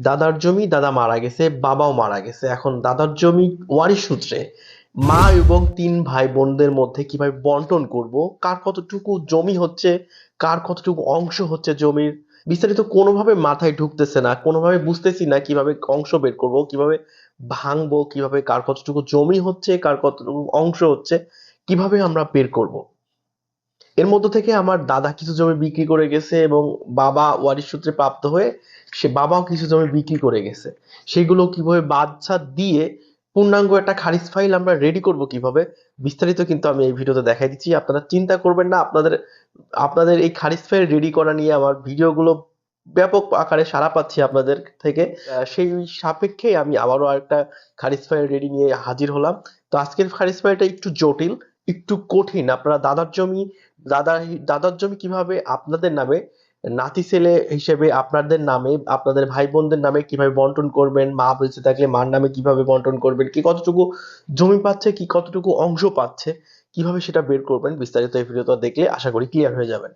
দাদার জমি দাদা মারা গেছে, বাবাও মারা গেছে। এখন দাদার জমি ওয়ারিশ সূত্রে মা এবং তিন ভাই বোনদের মধ্যে কীভাবে বন্টন করব, কার কতটুকু জমি হচ্ছে, কার কতটুকু অংশ হচ্ছে জমির, বিস্তারিত কোনোভাবে মাথায় ঢুকতেছে না, কোনোভাবে বুঝতেছি না কীভাবে অংশ বের করব, কীভাবে ভাঙবো, কীভাবে কার কতটুকু জমি হচ্ছে, কার কতটুকু অংশ হচ্ছে, কীভাবে আমরা বের করব। এর মধ্য থেকে আমার দাদা কিছু জমি বিক্রি করে গেছে এবং বাবা ওয়ারিশ সূত্রে প্রাপ্ত হয়ে সে বাবাও কিছু জমি বিক্রি করে গেছে। সেগুলো কীভাবে বাদশা দিয়ে পূর্ণাঙ্গ একটা খারিজ ফাইল আমরা রেডি করব কীভাবে, বিস্তারিত কিন্তু আমি এই ভিডিওতে দেখাই দিচ্ছি। আপনারা চিন্তা করবেন না, আপনাদের আপনাদের এই খারিজ ফাইল রেডি করা নিয়ে আমার ভিডিওগুলো ব্যাপক আকারে সাড়া পাচ্ছি আপনাদের থেকে। সেই সাপেক্ষে আমি আবারও একটা খারিজ ফাইল রেডি নিয়ে হাজির হলাম। তো আজকের খারিজ ফাইলটা একটু জটিল, একটু কঠিন। আপনারা দাদার জমি দাদা, দাদার জমি কীভাবে আপনাদের নামে, নাতি ছেলে হিসেবে আপনাদের নামে, আপনাদের ভাই বোনদের নামে কীভাবে বন্টন করবেন, মা বেঁচে থাকলে মার নামে কীভাবে বন্টন করবেন, কি কতটুকু জমি পাচ্ছে, কি কতটুকু অংশ পাচ্ছে, কীভাবে সেটা বের করবেন, বিস্তারিত এই ভিডিওটা দেখলে আশা করি ক্লিয়ার হয়ে যাবেন।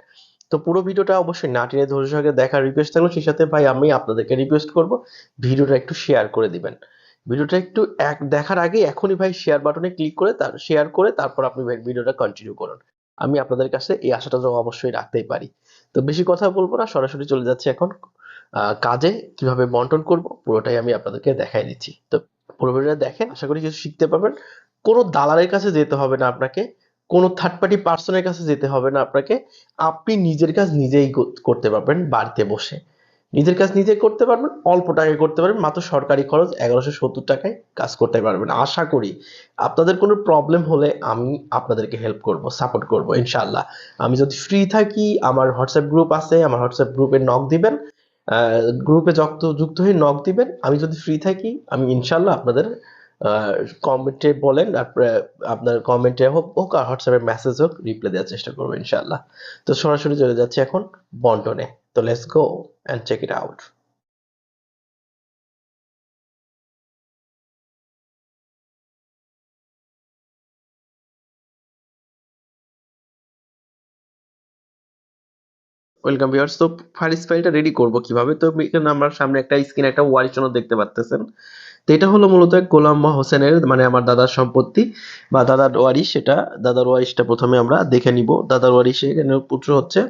তো পুরো ভিডিওটা অবশ্যই না টেনে ধৈর্য সহকারে দেখার রিকোয়েস্ট থাকল সেই সাথে ভাই আমি আপনাদেরকে রিকোয়েস্ট করব ভিডিওটা একটু শেয়ার করে দিবেন। ভিডিওটা একটু এক, দেখার আগে এখনই ভাই শেয়ার বাটনে ক্লিক করে তার শেয়ার করে তারপর আপনি ভিডিওটা কন্টিনিউ করুন। আমি আপনাদের কাছে এই আশাটা তো অবশ্যই রাখতেই পারি। তো বেশি কথা বলব না, সরাসরি চলে যাচ্ছে এখন কাজে, কীভাবে বন্টন করব, পুরোটাই আমি আপনাদেরকে দেখাই দিচ্ছি। তো পুরোপুরিটা দেখেন, আশা করি কিছু শিখতে পারবেন। কোনো দালালের কাছে যেতে হবে না আপনাকে, কোনো থার্ড পার্টি পার্সনের কাছে যেতে হবে না আপনাকে। আপনি নিজের কাজ নিজেই করতে পারবেন বাড়িতে বসে। নিজের কাজ নিজে করতে পারবেন, অল্প টাকায় করতে পারবেন, মাত্র সরকারি খরচ এগারোশো সত্তর টাকায় কাজ করতে পারবেন। আশা করি আপনাদের কোনো প্রবলেম হলে আমি আপনাদেরকে হেল্প করব সাপোর্ট করব ইনশাল্লাহ আমি যদি ফ্রি থাকি, আমার হোয়াটসঅ্যাপ গ্রুপ আছে, আমার হোয়াটসঅ্যাপ গ্রুপে নক দিবেন গ্রুপে যুক্ত যুক্ত হয়ে নক দিবেন। আমি যদি ফ্রি থাকি, আমি ইনশাল্লাহ আপনাদের কমেন্টে বলেন আপনার কমেন্টে হোক হোক আর হোয়াটসঅ্যাপে মেসেজ হোক রিপ্লাই দেওয়ার চেষ্টা করব ইনশাল্লাহ তো সরাসরি চলে যাচ্ছে এখন বন্টনে। তো let's go and check it out welcome viewers তো ফাইলিস ফাইলটা রেডি করব কীভাবে? তো এখানে আমার সামনে একটা স্ক্রিন একটা ওয়ারিশনও দেখতে পাচ্তেছেন তো এটা হলো মূলত গোলাম হোসেনের মানে আমার দাদার সম্পত্তি বা দাদার ওয়ারিশ, সেটা দাদার ওয়ারিশটা প্রথমে আমরা দেখে নিব। দাদার ওয়ারিশে এখানে পুত্র হচ্ছে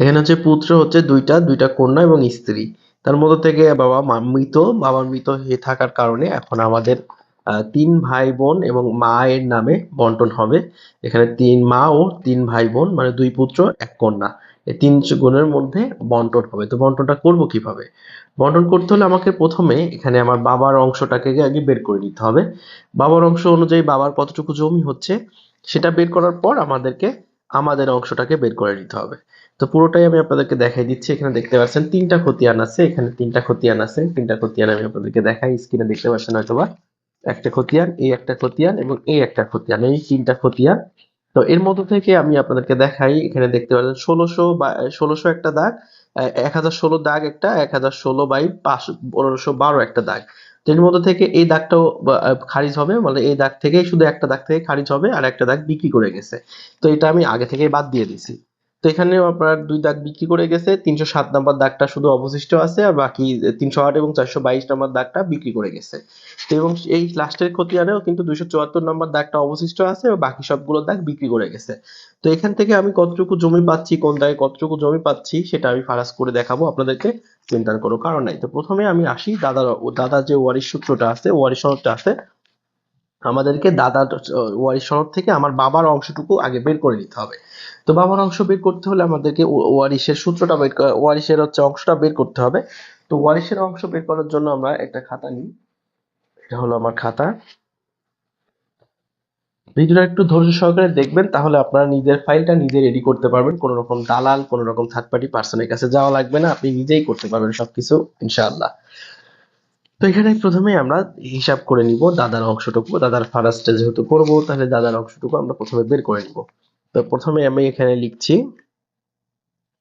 এখানে হচ্ছে পুত্র হচ্ছে দুইটা দুইটা কন্যা এবং স্ত্রী। তার মধ্যে থেকে বাবা মৃত বাবা মৃত হয়ে থাকার কারণে এখন আমাদের তিন ভাই বোন এবং মায়ের নামে বন্টন হবে। এখানে তিন মা ও তিন ভাই বোন মানে দুই পুত্র, এক কন্যা। এই তিন গুণের মধ্যে বন্টন হবে। তো বন্টনটা করব কীভাবে? বন্টন করতে হলে আমাকে প্রথমে এখানে আমার বাবার অংশটাকে আগে বের করে নিতে হবে। বাবার অংশ অনুযায়ী বাবার কতটুকু জমি হচ্ছে, সেটা বের করার পর আমাদেরকে, আমাদের অংশটাকে বের করে নিতে হবে। তো পুরোটাই আমি আপনাদেরকে দেখাই দিচ্ছি, এখানে দেখতে পাচ্ছেন তিনটা খতিয়ান আছে, এখানে তিনটা খতিয়ান আছে, তিনটা খতিয়ান আমি আপনাদেরকে দেখাই, স্ক্রিনে দেখতে পাচ্ছেন হয়তোবা একটা খতিয়ান, এই একটা খতিয়ান এবং এই একটা খতিয়ান, এই তিনটা খতিয়ান। তো এর মধ্যে থেকে আমি আপনাদেরকে দেখাই, এখানে দেখতে পাচ্ছেন ষোলোশো বা, ষোলোশো একটা দাগ এক হাজার ষোলো দাগ একটা, এক হাজার ষোলো বাই পনেরোশো বারো একটা দাগ। তো এর মধ্যে থেকে এই দাগটাও খারিজ হবে মানে এই দাগ থেকে শুধু একটা দাগ থেকে খারিজ হবে, আর একটা দাগ বিক্রি করে গেছে। তো এটা আমি আগে থেকে বাদ দিয়ে দিছি তো এখানে আপনার দুই দাগ বিক্রি করে গেছে, তিনশো সাত নাম্বার দাগটা শুধু অবশিষ্ট আছে আর বাকি তিনশো আট এবং চারশো বাইশ নাম্বার দাগটা বিক্রি করে গেছে। এবং এই লাস্টের খতিয়ানেও কিন্তু দুইশো চুয়াত্তর নাম্বার দাগটা অবশিষ্ট আছে এবং বাকি সবগুলো দাগ বিক্রি করে গেছে। তো এখান থেকে আমি কতটুকু জমি পাচ্ছি, কোন দাগে কতটুকু জমি পাচ্ছি, সেটা আমি ফারাজ করে দেখাবো, আপনাদেরকে চিন্তার কোনো কারণ নাই। তো প্রথমে আমি আসি দাদার দাদার যে ওয়ারিশ সূত্রটা আছে, ওয়ারিশ সনদটা আছে আমাদেরকে দাদার ওয়ারিশ সনদ থেকে আমার বাবার অংশটুকু আগে বের করে নিতে হবে। তো বাবার অংশ বের করতে হলে আমাদেরকে ওয়ারিশের সূত্রটা বের ওয়ারিশের হচ্ছে অংশটা বের করতে হবে। তো ওয়ারিশের অংশ বের করার জন্য আমরা একটা খাতা নিই। এটা হলো আমার খাতা। ভিডিওটা একটু ধৈর্য সহকারে দেখবেন, তাহলে আপনারা নিজের ফাইলটা নিজে রেডি করতে পারবেন। কোনো রকম দালাল, কোনো রকম থার্ড পার্টি পার্সনের কাছে যাওয়া লাগবে না। আপনি নিজেই করতে পারবেন সবকিছু, ইনশাআল্লাহ। তো এখানে প্রথমে আমরা হিসাব করে নিব দাদার অংশটুকু, দাদার ফার্স্টে যেহেতু করব, তাহলে দাদার অংশটুকু আমরা প্রথমে বের করে নিব। তো প্রথমে আমি এখানে লিখছি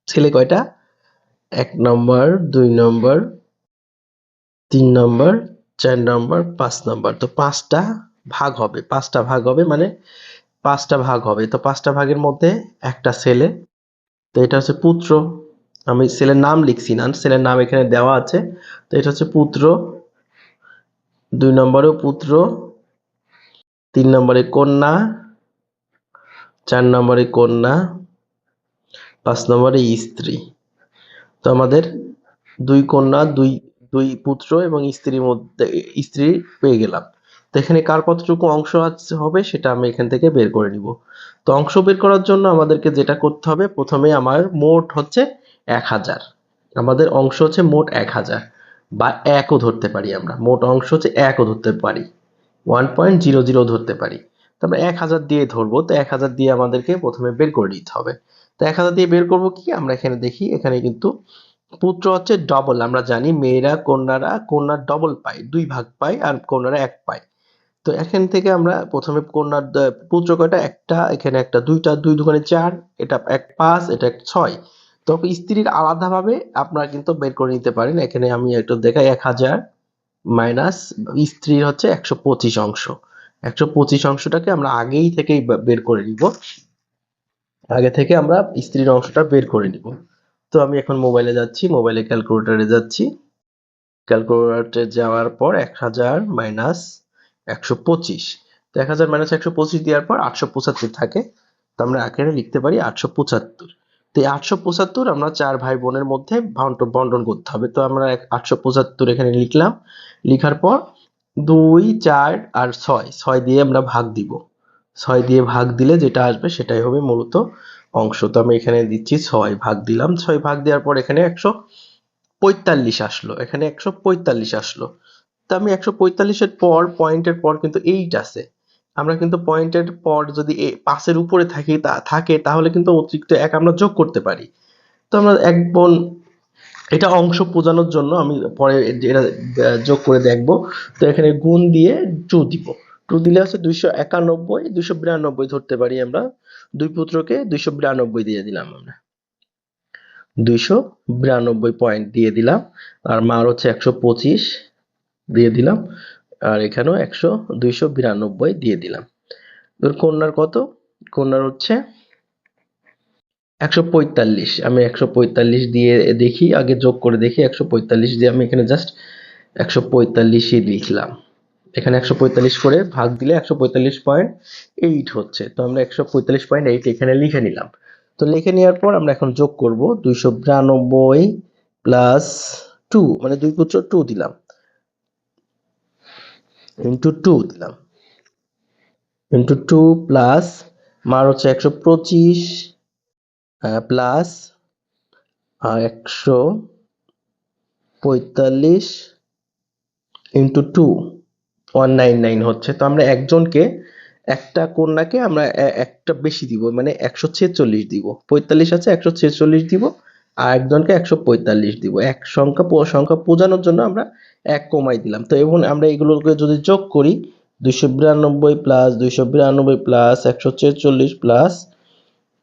ছেলে কয়টা? এক নম্বর, দুই নম্বর, তিন নম্বর, চার নম্বর, পাঁচ নম্বর। তো পাঁচটা ভাগ হবে, পাঁচটা ভাগ হবে মানে পাঁচটা ভাগ হবে। তো পাঁচটা ভাগের মধ্যে একটা ছেলে তো এটা হচ্ছে পুত্র। আমি ছেলের নাম লিখছি না ছেলের নাম এখানে দেওয়া আছে। তো এটা হচ্ছে পুত্র দুই নম্বরেও পুত্র, তিন নম্বরে কন্যা, চার নম্বরে কন্যা, পাঁচ নম্বরে স্ত্রী। তো আমাদের দুই কন্যা, দুই দুই পুত্র এবং স্ত্রীর মধ্যে, স্ত্রী পেয়ে গেলাম। তো এখানে কার কতটুকু অংশ আছে হবে সেটা আমি এখান থেকে বের করে নিব। তো অংশ বের করার জন্য আমাদেরকে যেটা করতে হবে, প্রথমে আমার মোট হচ্ছে এক হাজার। আমাদের অংশ হচ্ছে মোট এক হাজার। বা একও ধরতে পারি আমরা। মোট অংশ হচ্ছে একও ধরতে পারি। ওয়ান পয়েন্ট জিরো জিরো ধরতে পারি। তো আমরা এক হাজার দিয়ে ধরবো। তো এক হাজার দিয়ে আমাদেরকে প্রথমে বের করে নিতে হবে। তো এক হাজার দিয়ে বের করব কি? আমরা এখানে দেখি, এখানে কিন্তু পুত্র হচ্ছে ডবল আমরা জানি মেয়েরা কন্যারা কন্যার ডবল পায়, দুই ভাগ পায় আর কন্যারা এক পায়। তো এখান থেকে আমরা প্রথমে কন্যার পুত্র কয়টা? একটা, এখানে একটা দুইটা, দুই দুগুণে চার, এটা এক পাঁচ, এটা এক ছয়। তবে স্ত্রীর আলাদাভাবে আপনারা কিন্তু বের করে নিতে পারেন। এখানে আমি একটু দেখাই, এক হাজার মাইনাস স্ত্রীর হচ্ছে একশো পঁচিশ অংশ। একশো পঁচিশ অংশটাকে আমরা আগেই থেকেই বের করে নিব। আগে থেকে আমরা স্ত্রীর অংশটা বের করে নিব। তো আমি এখন মোবাইলে যাচ্ছি, মোবাইলে ক্যালকুলেটারে যাচ্ছি। ক্যালকুলেটরে যাওয়ার পর এক হাজার মাইনাস একশো পঁচিশ। তো এক হাজার মাইনাস একশো পঁচিশ দেওয়ার পর আটশো পঁচাত্তর থাকে। তো আমরা এখানে লিখতে পারি আটশো পঁচাত্তর। তো আটশো পঁচাত্তর আমরা চার ভাই বোনের মধ্যে বন্টন করতে হবে। তো আমরা আটশো পঁচাত্তর এখানে লিখলাম। লিখার পর দুই, চার আর ছয়। ছয় দিয়ে আমরা ভাগ দিব। ছয় দিয়ে ভাগ দিলে যেটা আসবে সেটাই হবে মূলত অংশ। তো আমি এখানে দিচ্ছি ছয়, ভাগ দিলাম। ছয় ভাগ দেওয়ার পর এখানে একশো পঁয়তাল্লিশ আসলো। এখানে একশো পঁয়তাল্লিশ আসলো। তো আমি একশো পঁয়তাল্লিশের পর, পয়েন্টের পর কিন্তু এইট আছে। আমরা কিন্তু পয়েন্টের পর যদি পাঁচের উপরে থাকি, তা থাকে, তাহলে কিন্তু অতিরিক্ত এক আমরা যোগ করতে পারি। তো আমরা এক বোন, এটা অংশ বোঝানোর জন্য আমি পরে এটা যোগ করে দেখব। তো এখানে গুণ দিয়ে টু দিব। টু দিলে হচ্ছে দুইশো একানব্বই, দুইশো বিরানব্বই ধরতে পারি আমরা। দুই পুত্রকে দুইশো বিরানব্বই দিয়ে দিলাম আমরা। দুইশো বিরানব্বই পয়েন্ট দিয়ে দিলাম। আর মার হচ্ছে একশো পঁচিশ দিয়ে দিলাম। আর এখানেও একশো দুইশো বিরানব্বই দিয়ে দিলাম। তোর কন্যার কত? কন্যার হচ্ছে একশো পঁয়তাল্লিশ। আমি একশো পঁয়তাল্লিশ দিয়ে দেখি, আগে যোগ করে দেখি, একশো পঁয়তাল্লিশ দিয়ে আমি এখানে জাস্ট একশো পঁয়তাল্লিশই লিখলাম এখানে একশো পঁয়তাল্লিশ করে ভাগ দিলে একশো পঁয়তাল্লিশ পয়েন্ট এইট হচ্ছে। তো আমরা একশো পঁয়তাল্লিশ পয়েন্ট এইট এখানে লিখে নিলাম। তো লিখে নেওয়ার পর আমরা এখন যোগ করব দুইশো বিরানব্বই প্লাস টু মানে দুই পুত্র টু দিলাম। ইন্টু টু দিলাম। ইন্টু টু প্লাস মার হচ্ছে একশো পঁচিশ প্লাস একশো পঁয়তাল্লিশ into two one nine nine হচ্ছে। তো আমরা একজনকে, একটা কন্যাকে আমরা একটা বেশি দিব মানে একশো ছেচল্লিশ দিব। পঁয়তাল্লিশ আছে, একশো ছেচল্লিশ দিব, আর একজনকে একশো পঁয়তাল্লিশ দিব। এক সংখ্যা সংখ্যা বোঝানোর জন্য আমরা এক কমাই দিলাম। তো এবং আমরা এগুলোকে যদি যোগ করি, দুইশো বিরানব্বই প্লাস দুইশো বিরানব্বই প্লাস একশো ছেচল্লিশ প্লাস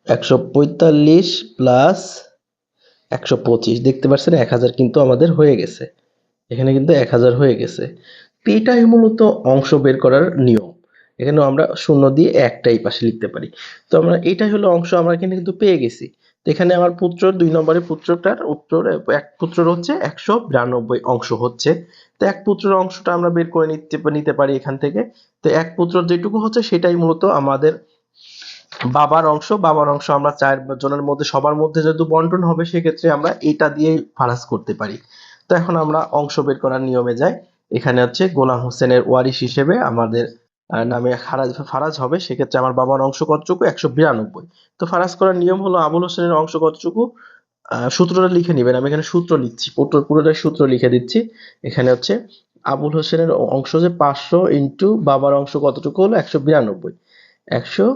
একশো পঁয়তাল্লিশ প্লাস একশো পঁচিশ। দেখতে পাচ্ছেন এক হাজার কিন্তু আমাদের হয়ে গেছে। এখানে কিন্তু এক হাজার হয়ে গেছে। তো এটাই মূলত অংশ বের করার নিয়ম। এখানে আমরা শূন্য দিয়ে একটাই পাশে লিখতে পারি। তো আমরা এটাই হলো অংশ আমরা কিন্তু পেয়ে গেছি। এখানে আমার পুত্র, দুই নম্বরের পুত্রটার উত্তর, এক পুত্রের হচ্ছে একশো বিরানব্বই অংশ হচ্ছে। তো এক পুত্রের অংশটা আমরা বের করে নিতে নিতে পারি এখান থেকে। তো এক পুত্র যেটুকু হচ্ছে সেটাই মূলত আমাদের বাবার অংশ। বাবার অংশ আমরা চার জনের মধ্যে, সবার মধ্যে যেহেতু বন্টন হবে, সেক্ষেত্রে আমরা এটা দিয়ে ফারাজ করতে পারি। তো এখন আমরা অংশ বের করার নিয়মে যাই। এখানে হচ্ছে গোলাম হোসেনের ওয়ারিশ হিসেবে আমাদের নামে খারাজ, ফারাজ হবে, সেক্ষেত্রে আমার বাবার অংশ কতটুকু একশো বিরানব্বই। তো ফারাজ করার নিয়ম হলো আবুল হোসেনের অংশ কতটুকু সূত্রটা লিখে নেবেন। আমি এখানে সূত্র লিখছি পুরোটাই সূত্র লিখে দিচ্ছি। এখানে হচ্ছে আবুল হোসেনের অংশ যে পাঁচশো ইন্টু বাবার অংশ কতটুকু হলো একশো বিরানব্বই। একশো,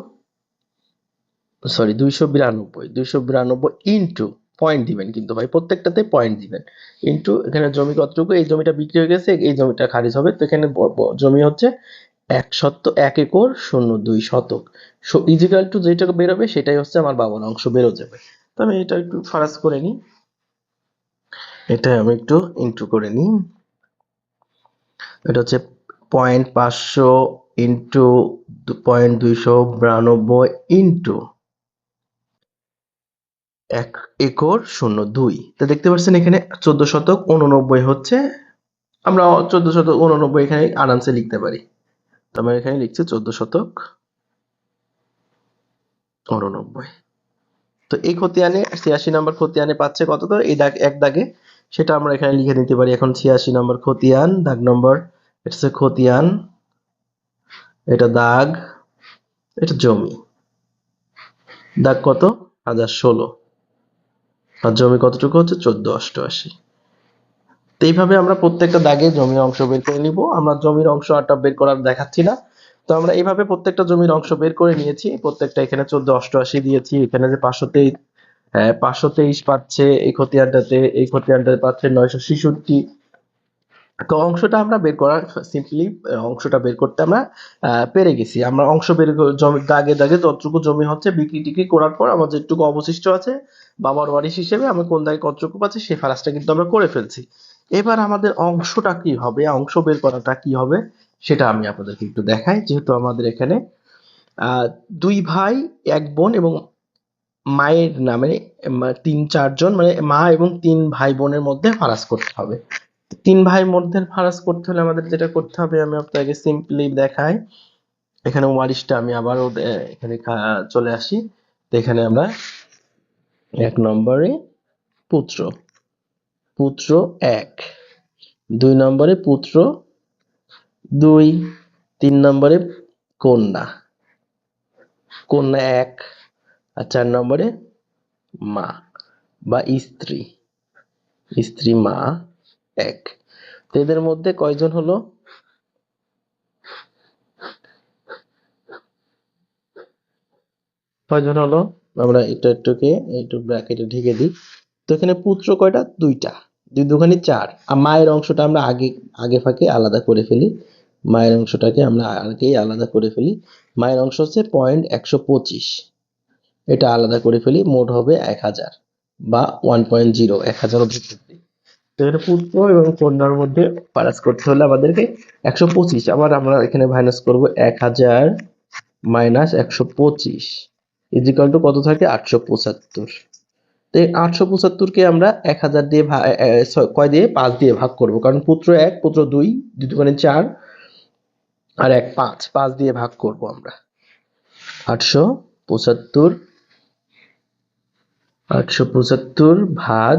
সরি, দুইশো বিরানব্বই দুইশো বিরানব্বই ইন্টু পয়েন্ট দিবেন কিন্তু ভাই প্রত্যেকটাতে পয়েন্ট দিবেন। ইন্টু এখানে জমি কতটুকু? এই জমিটা বিক্রি হয়ে গেছে, এই জমিটা খারিজ হবে। তো এখানে জমি হচ্ছে এক শত এক একর শূন্য দুই শতক। ইজিক্যাল টু যেটা বেরোবে, সেটাই হচ্ছে আমার বাবার অংশ বেরো যাবে। তো আমি এটা একটু ফারাজ করে নিই। এটা আমি একটু ইন্টু করে নিই। এটা হচ্ছে পয়েন্ট পাঁচশো ইন্টু পয়েন্ট দুইশো বিরানব্বই ইন্টু এক একর শূন্য দুই। তো দেখতে পাচ্ছেন এখানে চোদ্দ শতক, উননব্বই হচ্ছে। আমরা চোদ্দ শতক, উননব্বই এখানে আরামসে লিখতে পারি। আমরা এখানে লিখছি চোদ্দ শতক উননব্বই। তো এই খতিয়ানে ছিয়াশি নম্বর খতিয়ানে পাচ্ছে কত তো এই দাগ, এক দাগে। সেটা আমরা এখানে লিখে নিতে পারি। এখন ছিয়াশি নম্বর খতিয়ান, দাগ নম্বর, এটা হচ্ছে খতিয়ান, এটা দাগ, এটা জমি। দাগ কত? হাজার ষোলো। আর জমি কতটুকু হচ্ছে? চোদ্দ, অষ্টআশি। তো এইভাবে আমরা প্রত্যেকটা দাগে জমির অংশ বের করে নিব। আমরা জমির অংশ আরটা বের করার দেখাচ্ছি না। তো আমরা এইভাবে প্রত্যেকটা জমির অংশ বের করে নিয়েছি। প্রত্যেকটা এখানে চোদ্দ, অষ্টআশি দিয়েছি। এখানে যে পাঁচশো তেইশ হ্যাঁ পাঁচশো তেইশ পাচ্ছে এই খতিয়ানটাতে। এই খতিয়ানটাতে পাচ্ছে নয়শো ছেষট্টি। তো অংশটা আমরা বের করার সিম্পলি অংশটা বের করতে আমরা পেরে গেছি। আমরা অংশ বের জমি, দাগে দাগে যতটুকু জমি হচ্ছে বিক্রি টিক্রি করার পর আমার যেটুকু অবশিষ্ট আছে, বাবার ওয়ারিশ হিসেবে আমি কোন দাগে কতটুকু পাচ্ছি সেই ফারাজটা কিন্তু আমরা করে ফেলছি। এবার আমাদের অংশটা কি হবে? অংশ বের করাটা কি হবে? সেটা আমি আপনাদেরকে একটু দেখাই। যেহেতু আমাদের এখানে দুই ভাই, এক বোন এবং মায়ের নামে তিন, চারজন মানে মা এবং তিন ভাই বোনের মধ্যে ফারাজ করতে হবে। তিন ভাই মধ্যে ফারাজ করতে হলে আমাদের যেটা করতে হবে, আমি আপনাকে সিম্পলি দেখাই। এখানে ওয়ারিশটা আমি আবারও এখানে চলে আসি। তো এখানে আমরা এক নম্বরে পুত্র। পুত্র এক। দুই নম্বরে পুত্র, দুই, তিন নম্বরে কন্যা। কন্যা এক আর চার নম্বরে মা বা স্ত্রী। স্ত্রী, মা এক। তো এদের মধ্যে কয়জন হলো? কয়জন হলো? আমরা এটা একটুকে, একটু ব্র্যাকেটে ঢেকে দিই। তো এখানে পুত্র কয়টা? দুইটা। দুই দুখানি চার। আর মায়ের অংশটা আমরা আগে আগে ফাঁকে আলাদা করে ফেলি। মায়ের অংশটাকে আমরা আগেই আলাদা করে ফেলি। মায়ের অংশ হচ্ছে পয়েন্ট একশো পঁচিশ। এটা আলাদা করে ফেলি, মোট হবে এক হাজার বা ওয়ান পয়েন্ট জিরো এক হাজার অভিক্ষেত্রে তো এখানে পুত্র এবং কন্যার মধ্যে পারাস করতে হলে আমাদেরকে একশো পঁচিশ, আবার আমরা এখানে মাইনাস করব এক হাজার মাইনাস একশো পঁচিশ। ইজিকাল টু কত থাকে? আটশো পঁচাত্তর। আটশো পঁচাত্তরকে আমরা এক হাজার দিয়ে কয় দিয়ে? পাঁচ দিয়ে ভাগ করব। কারণ পুত্র এক, পুত্র দুই দুগুণে চার আর এক পাঁচ। পাঁচ দিয়ে ভাগ করব আমরা। আটশো পঁচাত্তর আটশো পঁচাত্তর ভাগ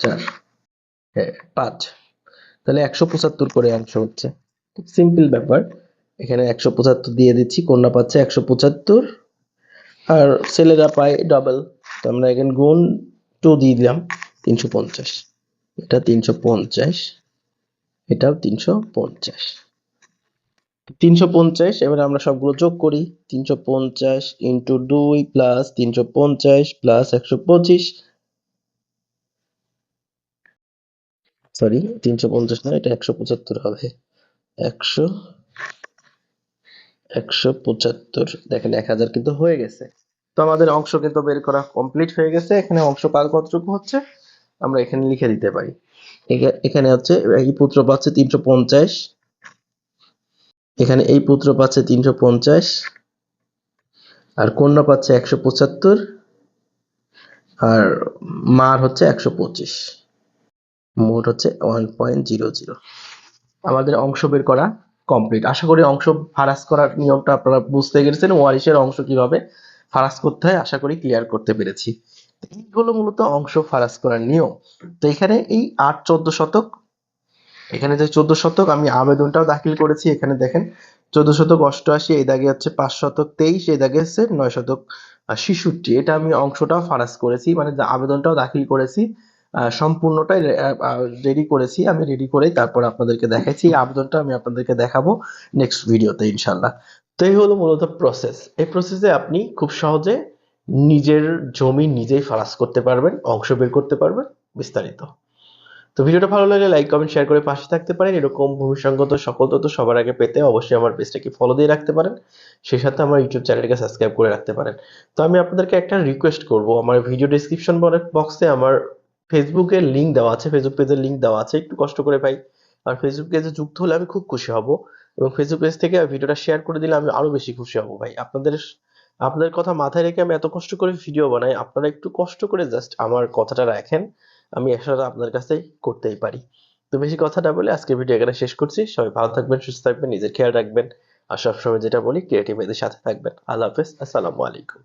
চার। হ্যাঁ পাঁচ। তাহলে একশো পঁচাত্তর করে অংশ হচ্ছে। খুব সিম্পল ব্যাপার। এখানে একশো পঁচাত্তর দিয়ে দিচ্ছি। কন্যা পাচ্ছে একশো পঁচাত্তর। আর ছেলেরা পায় ডাবল তো আমরা এখানে গুণ টু দিয়ে দিলাম, তিনশো পঞ্চাশ। এটা তিনশো পঞ্চাশ, এটাও তিনশো পঞ্চাশ। তিনশো পঞ্চাশ, এবার আমরা সবগুলো যোগ করি, তিনশো পঞ্চাশ ইন্টু দুই প্লাস তিনশো পঞ্চাশ প্লাস একশো পঁচিশ। সরি তিনশো পঞ্চাশ না, এটা একশো পঁচাত্তর হবে। একশো একশো পঁচাত্তর, দেখেন এক হাজার কিন্তু হয়ে গেছে। তো আমাদের অংশ কিন্তু বের করা কমপ্লিট হয়ে গেছে। এখানে অংশ কার কতটুকু হচ্ছে, আমরা এখানে লিখে দিতে পারি। এখানে হচ্ছে, এই পুত্র পাচ্ছে তিনশো পঞ্চাশ। এখানে এই পুত্র পাচ্ছে তিনশো পঞ্চাশ। আর কন্যা পাচ্ছে একশো পঁচাত্তর। আর মার হচ্ছে একশো পঁচিশ। মোট হচ্ছে ওয়ান পয়েন্ট জিরো জিরো। আমাদের অংশ বের করা কমপ্লিট আশা করি অংশ ফারাজ করার নিয়মটা আপনারা বুঝতে পেরেছেন ওয়ারিশের অংশ কীভাবে ফারাজ করতে হয়, আশা করি ক্লিয়ার করতে পেরেছি। তো এই হলো মূলত অংশ ফারাজ করার নিয়ম। তো এখানে এই আট চোদ্দ শতক, এখানে যে চোদ্দ শতক, আমি আবেদনটাও দাখিল করেছি, এখানে দেখেন, চোদ্দ শতক অষ্টআশি, এই দাগে হচ্ছে পাঁচ শতক তেইশ, এই দাগে হচ্ছে নয় শতক ছিষট্টি। এটা আমি অংশটাও ফারাজ করেছি মানে আবেদনটাও দাখিল করেছি সম্পূর্ণটাই রেডি করেছি, আমি রেডি করেই তারপর আপনাদেরকে দেখাইছি এই আবেদনটা আমি আপনাদেরকে দেখাবো নেক্সট ভিডিওতে ইনশাল্লাহ তো এই হলো মূলত প্রসেস এই প্রসেসে আপনি খুব সহজে নিজের জমি নিজেই ফারাজ করতে পারবেন, অংশ বের করতে পারবেন, বিস্তারিত। তো ভিডিওটা ভালো লাগলে লাইক কমেন্ট শেয়ার করে পাশে থাকতে পারেন। এরকম ভূমিসঙ্গত সকল তথ্য সবার আগে পেতে অবশ্যই আমার পেজটাকে ফলো দিয়ে রাখতে পারেন। সেই সাথে আমার ইউটিউব চ্যানেলটাকে সাবস্ক্রাইব করে রাখতে পারেন। তো আমি আপনাদেরকে একটা রিকোয়েস্ট করব। আমার ভিডিও ডেসক্রিপশন বক্সে আমার ফেসবুকের লিংক দেওয়া আছে। ফেসবুক পেজের লিংক দেওয়া আছে। একটু কষ্ট করে ভাই আর ফেসবুক পেজে যুক্ত হলে আমি খুব খুশি হব। এবং ফেসবুক পেজ থেকে ভিডিওটা শেয়ার করে দিলে আমি আরও বেশি খুশি হব ভাই। আপনাদের আপনাদের কথা মাথায় রেখে আমি এত কষ্ট করে ভিডিও বানাই, আপনারা একটু কষ্ট করে জাস্ট আমার কথাটা রাখেন, আমি একসাথে আপনার কাছে করতেই পারি। তো বেশি কথাটা বলে আজকে ভিডিও এখানে শেষ করছি। সবাই ভালো থাকবেন, সুস্থ থাকবেন, নিজের খেয়াল রাখবেন, আর সবসময় যেটা বলি ক্রিয়েটিভ এদের সাথে থাকবেন। আল্লাহ হাফেজ, আসসালামু আলাইকুম।